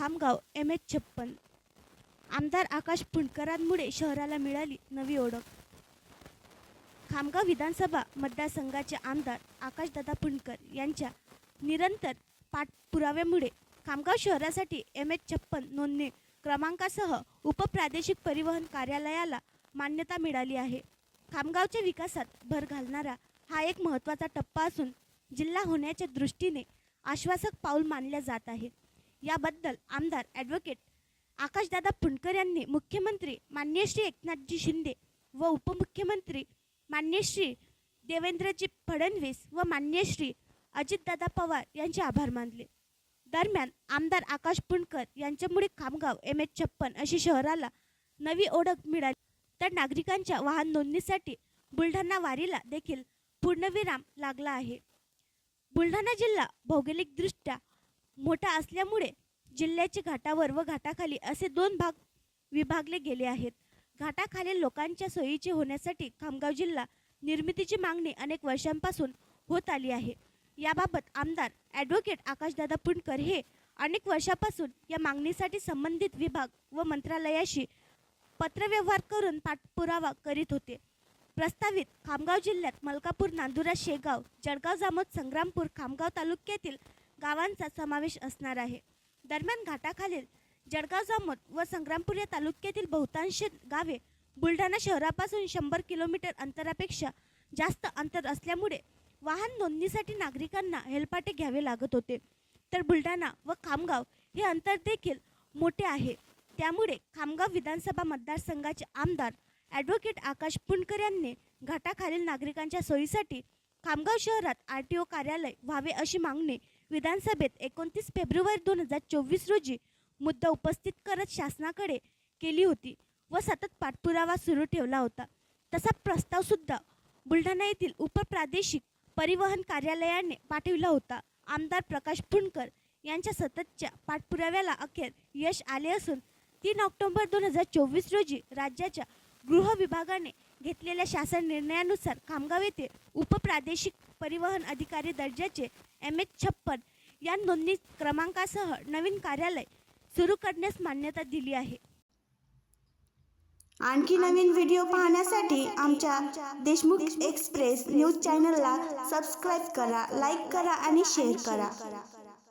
Khamgaon M H छप्पन. आमदार आकाश पुणकरांमुळे शहराला मिळाली नवी ओळख. खामगाव विधानसभा मतदारसंघाचे आमदार आकाशदादा पुणकर यांच्या निरंतर पाठपुराव्यामुळे खामगाव शहरासाठी एम एच छप्पन नोंदणी क्रमांकासह उपप्रादेशिक परिवहन कार्यालयाला मान्यता मिळाली आहे. खामगावच्या विकासात भर घालणारा हा एक महत्त्वाचा टप्पा असून जिल्हा होण्याच्या दृष्टीने आश्वासक पाऊल मानल्या जात आहे याबद्दल आमदार ॲडव्होकेट आकाशदादा फुंडकर यांनी मुख्यमंत्री मान्य श्री एकनाथजी शिंदे व उपमुख्यमंत्री मान्य श्री देवेंद्रजी फडणवीस व मान्य श्री अजितदादा पवार यांचे आभार मानले. दरम्यान आमदार आकाश पुणकर यांच्यामुळे खामगाव एम एच छप्पन अशी शहराला नवी ओळख मिळाली. तर नागरिकांच्या वाहन नोंदणीसाठी बुलढाणा वारीला देखील पूर्णविराम लागला आहे. बुलढाणा जिल्हा भौगोलिकदृष्ट्या मोठा असल्यामुळे जिल्ह्याचे घाटावर व घाटाखाली असे दोन भाग विभागले गेले आहेत. घाटाखालील लोकांच्या सोयीचे होण्यासाठी खामगाव जिल्हा निर्मितीची मागणी अनेक वर्षांपासून होत आली आहे. याबाबत आमदार ॲडव्होकेट आकाशदादा पुंडकर हे अनेक वर्षापासून या मागणीसाठी संबंधित विभाग व मंत्रालयाशी पत्रव्यवहार करून पाठपुरावा करीत होते. प्रस्तावित खामगाव जिल्ह्यात मलकापूर नांदुरा शेगाव जळगाव जामोद संग्रामपूर खामगाव तालुक्यातील गावांचा समावेश असणार आहे. दरम्यान घाटाखालील जळगाव जामोद व संग्रामपूर या तालुक्यातील बहुतांश गावे बुलढाणा शहरापासून शंभर किलोमीटर अंतरापेक्षा जास्त अंतर असल्यामुळे वाहन नोंदणीसाठी नागरिकांना हेलपाटे घ्यावे लागत होते. तर बुलढाणा व खामगाव हे अंतर देखील मोठे आहे. त्यामुळे खामगाव विधानसभा मतदारसंघाचे आमदार ॲडव्होकेट आकाश पुणकर यांनी घाटाखालील नागरिकांच्या सोयीसाठी खामगाव शहरात आर टी ओ कार्यालय व्हावे अशी मागणी विधानसभेत एकोणतीस फेब्रुवारी दोन हजार चोवीस रोजी मुद्दा उपस्थित करत शासनाकडे केली होती व सतत पाठपुरावा सुरू ठेवला होता. तसा प्रस्तावसुद्धा बुलढाणा येथील उपप्रादेशिक परिवहन कार्यालयाने पाठविला होता. आमदार प्रकाश पुणकर यांच्या सततच्या पाठपुराव्याला अखेर यश आले असून तीन ऑक्टोबर दोन हजार चोवीस रोजी राज्याच्या गृह विभागाने घेतलेल्या शासन निर्णयानुसार खामगाव येथे उपप्रादेशिक परिवहन अधिकारी दर्जाचे एम एच छप्पन या नोंदणी क्रमांकासह नवीन कार्यालय सुरू करण्यास मान्यता दिली आहे. आणखी नवीन व्हिडिओ पाहण्यासाठी आमच्या देशमुख एक्सप्रेस न्यूज चॅनलला सबस्क्राईब करा लाईक करा आणि शेअर करा.